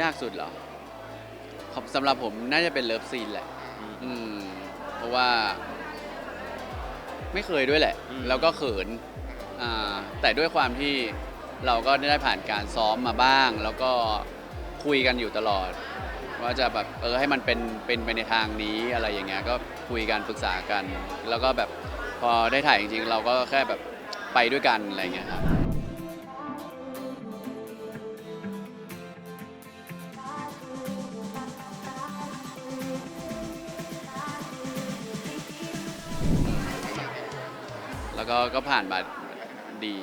ยากสุดเหรอครับสำหรับผมน่าจะเป็นเลิฟซีนแหละ อืม เพราะว่า ไม่เคยด้วยแหละ อืม แล้วก็เขินอ่าแต่ด้วยความที่เราก็ได้ผ่านการซ้อมมาบ้าง แล้วก็คุยกันอยู่ตลอด ว่าจะแบบเออให้มันเป็นเป็นไปในทางนี้อะไรอย่างเงี้ยก็คุยกันปรึกษากัน แล้วก็แบบพอได้ถ่ายจริงๆ เราก็แค่แบบไปด้วยกันอะไรอย่างเงี้ยครับ ก็ก็ผ่านมาดี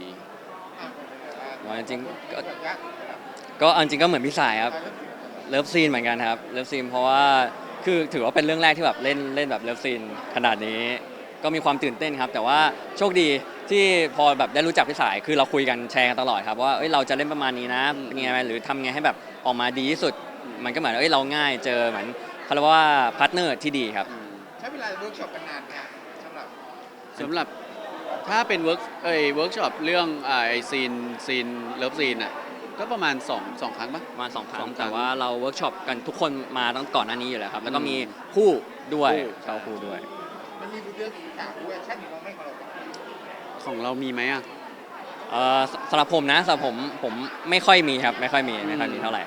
ว่าจริงๆก็ก็เอาจริงก็เหมือนพี่สายครับเลิฟซีนเหมือนกันครับเลิฟซีนเพราะว่าคือถือว่าเป็นเรื่องแรกที่แบบเล่นเล่นแบบเลิฟซีนขนาดนี้ ก็มีความตื่นเต้นครับ แต่ว่าโชคดีที่พอแบบได้รู้จักพี่สายคือเราคุยกันแชร์กันตลอดครับว่าเอ้ยเราจะเล่นประมาณนี้นะอืมเป็นไงหรือทำไงให้แบบออกมาดีที่สุด มันก็เหมือนเอ้ยเราง่ายเจอเหมือนเขาเรียกว่าพาร์ทเนอร์ที่ดีครับ ใช้เวลาเวิร์กช็อปกันนานไหมครับสำหรับสำหรับ ถ้าเป็นเวิร์กเอ้ยเวิร์กช็อปเรื่องอ่าไอซีนซีนเลิฟซีนอะก็ประมาณ2 2ครั้งปะ ประมาณสองครั้สองงครั้งแต่ว่าเราเวิร์กช็อปกันทุกคนมาตั้งก่อนหน้านี้อยู่แล้วครับ แล้วก็อืมมีคู่ด้วยคู่เช่าคู่ด้วย มันมีเรื่องฉากด้วยชั่นของเราไม่ของเราก่อนของเรามีไหมอะ เอ่อสสำหรับผมนะสำหรับผมผมไม่ค่อยมีครับ ไม่ค่อยมีไม่ค่อยมีเท่าไหร่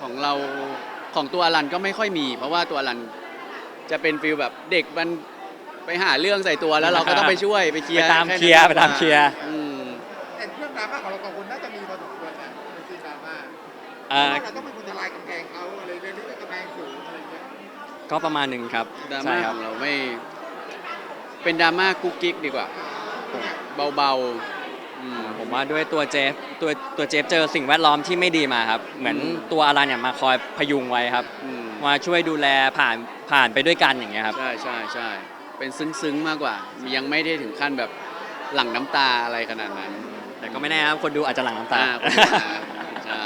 ของเราของตัวอลันก็ไม่ค่อยมี เพราะว่าตัวอลันจะเป็นฟิลแบบเด็กมัน ไปหาเรื่องใส่ตัวแล้วเราก็ต้องไปช่วยไปเคลียร์ไปตามแนั้นเคลียร์ไปตามเคลียร์อืมแต่เรื่องดราม่าของเราสองคนน่าจะมีพอสมควรนะในซีนดราม่าเพเอ่อราะว่าเราต้องเป็นคนทลายกำแพงเขาอะไรเรื่องนี้ก็กำแพงสูงอะไรอย่างเงี้ยก็ประมาณหนึ่งครับดราใช่ม่าคขรับองเราไม่เป็นดราม่ากุ๊กกิ๊กดีกว่าเบาๆอืมผมว่าด้วยตัวเจฟตัวตัวเจฟเจอสิ่งแวดล้อมที่ไม่ดีมาครับ เหมือนอืมตัวอารันเนี่ยมาคอยพยุงไว้ครับอืมมาช่วยดูแลผ่านผ่านไปด้วยกันอย่างเงี้ยครับ ใช่ใช่ใช่ เป็นซึ้งๆมากกว่า ยังไม่ได้ถึงขั้นแบบหลั่งน้ำตาอะไรขนาดนั้นแต่ก็ไม่แน่ครับ คนดูอาจจะหลั่งน้ำตา อ่าคนดูมาใช่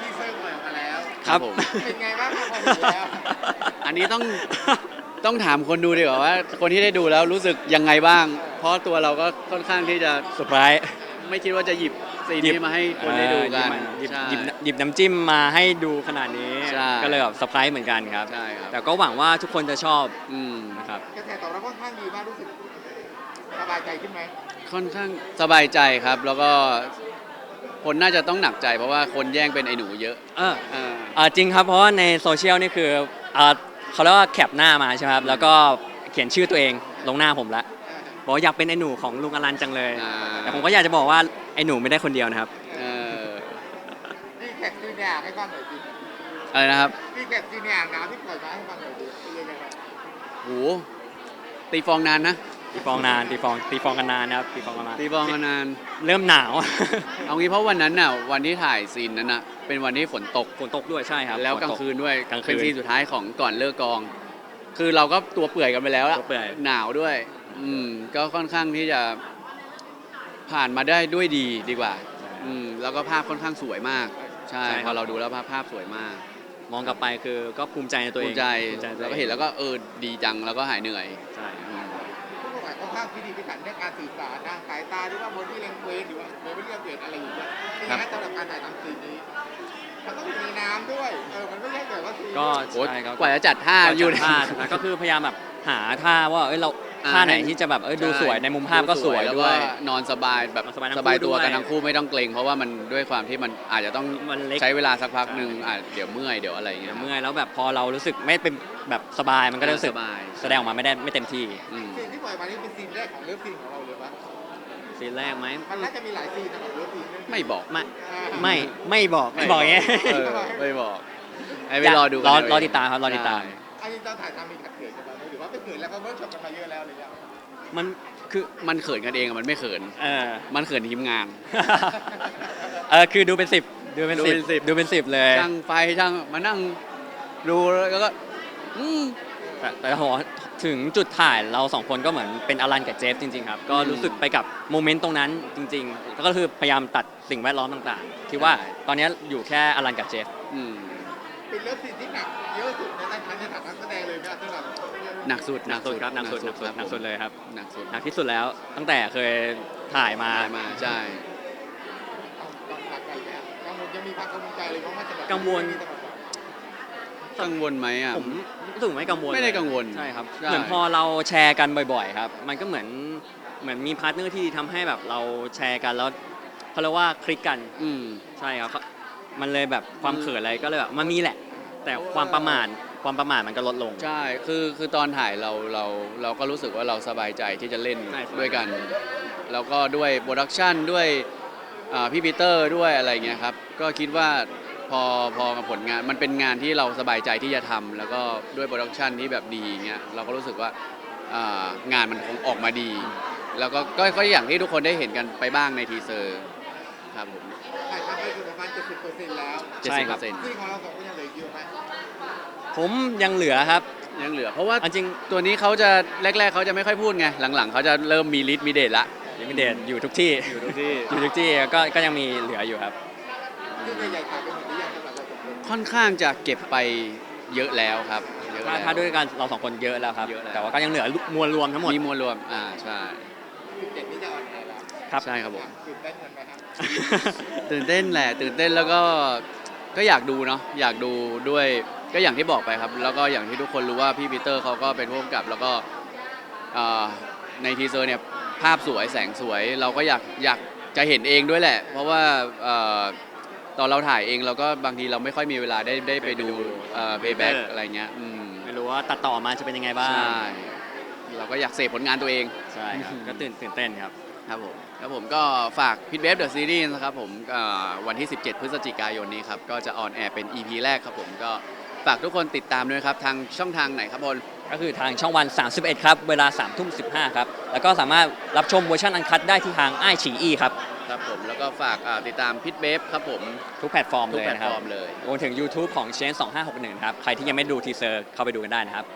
ที่เซิร์ฟปล่อยออกมาแล้ว ครับผม เป็นไงบ้างครับพอดูแล้ว อันนี้ต้องต้องถามคนดูดีกว่าว่า คนที่ได้ดูแล้วรู้สึกยังไงบ้าง เพราะตัวเราก็ค่อนข้างที่จะเซอร์ไพรส์ไม่คิดว่าจะหยิบซีนหยิบนี้มาให้คนได้ดูกันหยิบใช่ หยิบหยิบน้ำจิ้มมาให้ดูขนาดนี้ ใช่ก็เลยแบบเซอร์ไพรส์เหมือนกันครับ ใช่ครับ แต่ก็หวังว่าทุกคนจะชอบ อืมนะ ครับ กระแสตอบรับค่อนข้างดีมากรู้สึกสบายใจขึ้นไหมค่อนข้างสบายใจครับ แล้วก็คนน่าจะต้องหนักใจเพราะว่าคนแย่งเป็นไอ้หนูเยอะเอออ่า อ่าจริงครับ เพราะว่าในโซเชียลนี่คืออ่าเขาเรียกว่าแคปหน้ามาใช่ไหมครับ แล้วก็เขียนชื่อตัวเองลงหน้าผมละบอกว่าอยากเป็นไอ้หนูของลุงอลันจังเลย อ่า แต่ผมก็อยากจะบอกว่าไอ้หนูไม่ได้คนเดียวนะครับ เออนี่แคปซีเนียร์ให้ฟังหน่อยดิอะไรนะครับ นี่แคปซีเนียร์น้ำที่ปล่อยมาให้ฟังหน่อยดิ โหตีฟองนานนะ ตีฟองนานตีฟองตีฟองกันนานนะครับตีฟองกันนานตีฟองกันนาน เริ่มหนาว เอางี้เพราะวันนั้นน่ะวันที่ถ่ายซีนนั้นน่ะเป็นวันที่ฝนตก ฝนตกด้วยใช่ครับแล้วฝกลางตคืนด้วยกลางคืนเป็นซีนสุดท้ายของก่อนเลิกกอง คือเราก็ตัวเปื่อยกันไปแล้วอะตัวเปื่อย หนาวด้วย อืมก็ค่อนข้างที่จะผ่านมาได้ด้วยดีดีกว่า อืมแล้วก็ภาพค่อนข้างสวยมาก ใช่ใช่ครับ พอเราดูแล้วภาพภาพสวยมาก มองกลับไปคือก็ภูมิใจในตัวเอภูงมิใจภูมิใจในตัวแล้วองก็เห็นแล้วก็เออดีจังแล้วก็หายเหนื่อย ใช่อืมผู้ประกอบการค่อนข้างพิถีพิถันเรื่องการสื่อสารทางสายตาหรือว่าบนที่เลงเวหรือว่าเบอร์ไม่เรียกเวทอะไรอย่างเงี้ยเป็นยังไงสำหรับการถ่ายทำซีนนี้ มันต้องอยู่ในน้ำด้วย เออ มันไม่ใช่แบบว่าซีนก็โอ้ใช่ครับกว่าจะจัดท่าอยู่ในท่าแล้วก็คือพยายามแบบหาท่าว่าเอ้ยเราอ่า ท่าไหนให้ที่จะแบบเอ้ยดูสวยใช่ในมุมภาพก็สวยแล้วด้วยนอนสบายแบบนอนสบายทั้งสบายตัวคู่ด้วยกันทั้งคู่ไม่ต้องเกรงเพราะว่ามันด้วยความที่มันอาจจะต้องมันเล็ก ใช้เวลาสักพักใช่หนึ่งอาจเดี๋ยวเมื่อยเดี๋ยวอะไรอย่างเงี้เดี๋ยยวเมื่อยแล้วแบบพอเรารู้สึกไม่เป็นแบบสบายมันก็จะรู้สึกสบายแสดงออกมาไม่ได้ไม่เต็มที่อืม ซีนที่ปล่อยมานี่เป็นซีนแรกของเลิฟซีนของเราเลยปะซีนแรกไหมมันน่าจะมีหลายซีนนะครับเลิฟซีนเรื่องนี้ไม่บอก ไม่อ่าไม่ไม่บอกไม่ บอกอย่างเงี้ยเออไม่บอกให้ไปรอดูกันรอเงรอติดตามครับรอติดตาม ใช่ อันนี้ตอนถ่ายทำมีขัดเขินกันบ้างไหมหรือ ว่าไปเขินแล้วก็เวิร์กช็อปกันมาเยอะแล้วหรือยังมันคือมันเขินกันเองอะมันไม่เขิน เออ มันเขินทีมงาน เออคือดูเป็นสิบดูเป็นดูสิบเป็นสิบ ดูเป็นสิบเลย ช่างไฟช่างมานั่งดูแล้วก็อืม แต่แต่โหถึงจุดถ่ายเราสองคนก็เหมือนเป็นอลันกับเจฟจริงๆครับ ก็อืมรู้สึกไปกับโมเมนต์ตรงนั้นจริงๆ แล้วก็คือพยายามตัดสิ่งแวดล้อมต่างๆ ที่ว่าใช่ ตอนนี้อยู่แค่อลันกับเจฟ อืม เป็นเลิฟซีน หนักสุดหนักสุดครับหนักสุดหนักสุดครับหนักสุดเลยครับหนักสุดหนักที่สุดแล้วตั้งแต่เคยถ่ายมามามาใช่ต้องหนักใจไหมอะกังวลจะมีความกังวลใจอะไรบ้างไหมกังวลกังวลไหมอะผมรู้สึกไม่กังวลไม่ได้เลยกังวลใช่ครับใช่เหมือนพอเราแชร์กันบ่อย ๆ ครับ มันก็เหมือนเหมือนมีพาร์ทเนอร์ที่ทำให้แบบเราแชร์กันแล้วเขาเรียกว่าคลิกกัน อืมใช่ครับมันเลยแบบความเขินอะไรก็เลยแบบมันมีแหละ แต่ความประมาท ความประมาทมันก็ลดลง ใช่ คือคือตอนถ่ายเราเราเราก็รู้สึกว่าเราสบายใจที่จะเล่นใช่ด้วยกัน แล้วก็ด้วยโปรดักชันด้วยอ่าพี่ปีเตอร์ด้วยอะไรเงี้ยครับ ก็คิดว่าพอพอกับผลงานมันเป็นงานที่เราสบายใจที่จะทำแล้วก็ด้วยโปรดักชันที่แบบดีเงี้ยเราก็รู้สึกว่าอ่างานมันคงออกมาดี แล้วก็ก็ก็อย่างที่ทุกคนได้เห็นกันไปบ้างในทีเซอร์ครับผมถ่ายทำไปถึงประมาณ70%แล้วใช่ครับ70%ซึ่งของเราสองคนยังเหลือเยอะไหม ผมยังเหลือครับ ยังเหลือ เพราะว่าอันจริง ตัวนี้เขาจะแรก ๆเขาจะไม่ค่อยพูดไงหลังๆเขาจะเริ่มมีลิสต์มีเดทละลิมิเดตอยู่ทุกที่อยู่ทุกที่อยู่ทุกที่ก็ก็ยังมีเหลืออยู่ครับซึ่งใหญ่ๆถ่ายไปหมดหรือยังสำหรับเราสองคนค่อนข้างจะเก็บไปเยอะแล้วครับเยอะถ้าแล้ว ถ้าด้วยกันเราสองคนเยอะแล้วครับ เยอะแล้ว แต่ว่าก็ยังเหลือมวลรวมทั้งหมดมีมวลรวมอ่าใช่17นี้จะออนแอร์แล้วครับ ใช่ครับผมตื่นเต้นกันไหมครับตื่นเต้นแหละตื่นเต้นแล้วก็ก็อยากดูเนาะอยากดูด้วย ก็อย่างที่บอกไปครับ แล้วก็อย่างที่ทุกคนรู้ว่าพี่ปีเตอร์เขาก็เป็นผู้กำกับ แล้วก็อ่าในทีเซอร์เนี่ยภาพสวยแสงสวย เราก็อยากอยากจะเห็นเองด้วยแหละ เพราะว่าเอ่อตอนเราถ่ายเองเราก็บางทีเราไม่ค่อยมีเวลาได้ได้ไปดูเอ่อ playback อะไรเงี้ยอืมไม่รู้ว่าตัดต่อมาจะเป็นยังไงบ้าง ใช่เราก็อยากเสพผลงานตัวเอง ใช่ครับ ก็ตื่นตื่นเต้นครับ ครับผมครับผมก็ฝากพิทเบฟเดอะซีรีส์นะครับผมเอ่อวันที่ 17 พฤศจิกายนนี้ครับ ก็จะออนแอร์เป็น EP แรกครับผมก็ ฝากทุกคนติดตามด้วยครับ ทางช่องทางไหนครับพลก็คือทางช่องวัน 31 ครับ เวลา3ทุ่ม15 ครับ แล้วก็สามารถรับชมเวอร์ชันอันคัดได้ที่ทางไอฉีอีครับ ครับผมแล้วก็ฝากอ่าติดตามพิทเบฟครับผม ทุกแพลตฟอร์มทุกเลยแพลตนะครัฟบอร์มเลย รวมถึง YouTube ของ Change 2561 ครับ ใครที่ยังไม่ดูทีเซอร์เข้าไปดูกันได้นะครับ